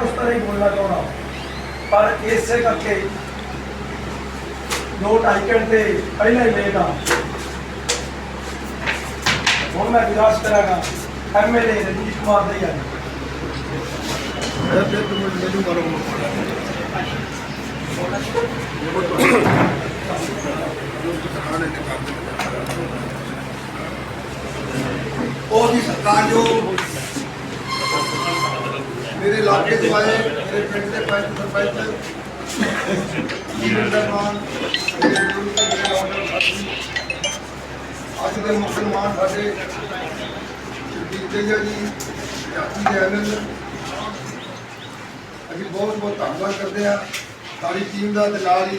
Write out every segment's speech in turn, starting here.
ਕੁਛ ਤਾਂ ਨਹੀਂ ਬੋਲਣਾ ਚਾਹੁੰਦਾ। ਪਰ ਇਸੇ ਕਰਕੇ ਦੋ ਢਾਈ ਘੰਟੇ ਪਹਿਲਾਂ ਹੀ ਲੇਟ ਆ। ਹੁਣ ਮੈਂ ਵਿਰਾਸ ਕਰਾਂਗਾ ਐਮਐਲਏ ਰਜੀਸ਼ ਕੁਮਾਰ ਦੇ ਯਾਰ ਫਿਰ ਤੁਮ ਮੈਨੂੰ ਮਾਰੋ ਉਹ ਦੀ ਸਰਕਾਰ ਜੋ ਮੇਰੇ ਇਲਾਕੇ ਤੋਂ ਆਏ? ਮੇਰੇ ਪਿੰਡ ਦੇ ਪੰਚ ਸਰਪੰਚ? ਜਿੰਦਰ ਅੱਜ ਦੇ ਮੁਸਲਮਾਨ ਸਾਡੇ ਜੀਤੇ ਜੀ ਜਾਤੀ ਦੇ ਐਮਐਲ ਅਸੀਂ ਬਹੁਤ ਬਹੁਤ ਧੰਨਵਾਦ ਕਰਦੇ ਹਾਂ ਸਾਡੀ ਟੀਮ ਦਾ ਤੇ ਨਾਲ ਹੀ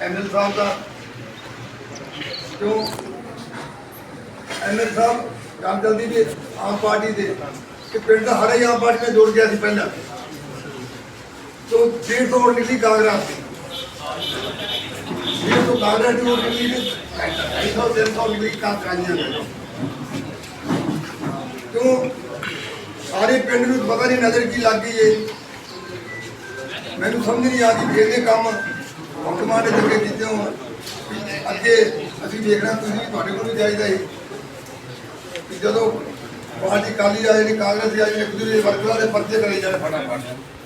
ਐਮਐਲ ਸਾਹਿਬ ਦਾ। ਕਿਉਂ ਐਮਐਲ ਸਾਹਿਬ ਕੰਮ ਜਲਦੀ ਦੇ ਆਮ ਪਾਰਟੀ ਦੇ ਕਿ ਪਿੰਡ ਦਾ ਆਮ ਪਾਰਟੀ ਨਾਲ ਜੁੜ ਗਿਆ ਸੀ ਪਹਿਲਾਂ। ਤੋਂ ਡੇਢ ਸੌ ਨਿਕਲੀ ਕਾਂਗਰਸ। ਦੀ ਡੇਢ ਕਾਂਗਰਸ ਦੀ ਵੋਟ ਨਿਕਲੀ ਤੇ ਢਾਈ ਸੌ ਨਿਕਲੀ ਕਾਂਗਰਸੀਆਂ ਦੀ ਕਿਉਂ? ਸਾਰੇ ਪਿੰਡ ਨੂੰ ਪਤਾ ਨਹੀਂ ਨਜ਼ਰ ਕੀ ਲੱਗ ਗਈ ਏ। ਮੈਨੂੰ ਸਮਝ ਨਹੀਂ ਆਦੀ ਕਿ ਇਹਦੇ ਕੰਮ ਹੁਕਮਾਂ ਨੇ ਜੱਗੇ ਕੀਤੇ ਹੋਣ। ਅੱਗੇ ਅਸੀਂ ਦੇਖਣਾ ਤੁਸੀਂ, ਤੁਹਾਡੇ ਕੋਲ ਵੀ ਚਾਹੀਦਾ ਸੀ ਜਦੋਂ ਪਾਰਟੀ ਕਾਲੀ ਆਏ ਨੇ ਕਾਂਗਰਸ ਆਏ ਨੇ, ਇੱਕ ਦੂਜੇ ਦੇ ਵਰਕਰਾਂ ਦੇ ਪਰਚੇ ਕਰੇ ਜਾਣ ਫਟਾਫਟ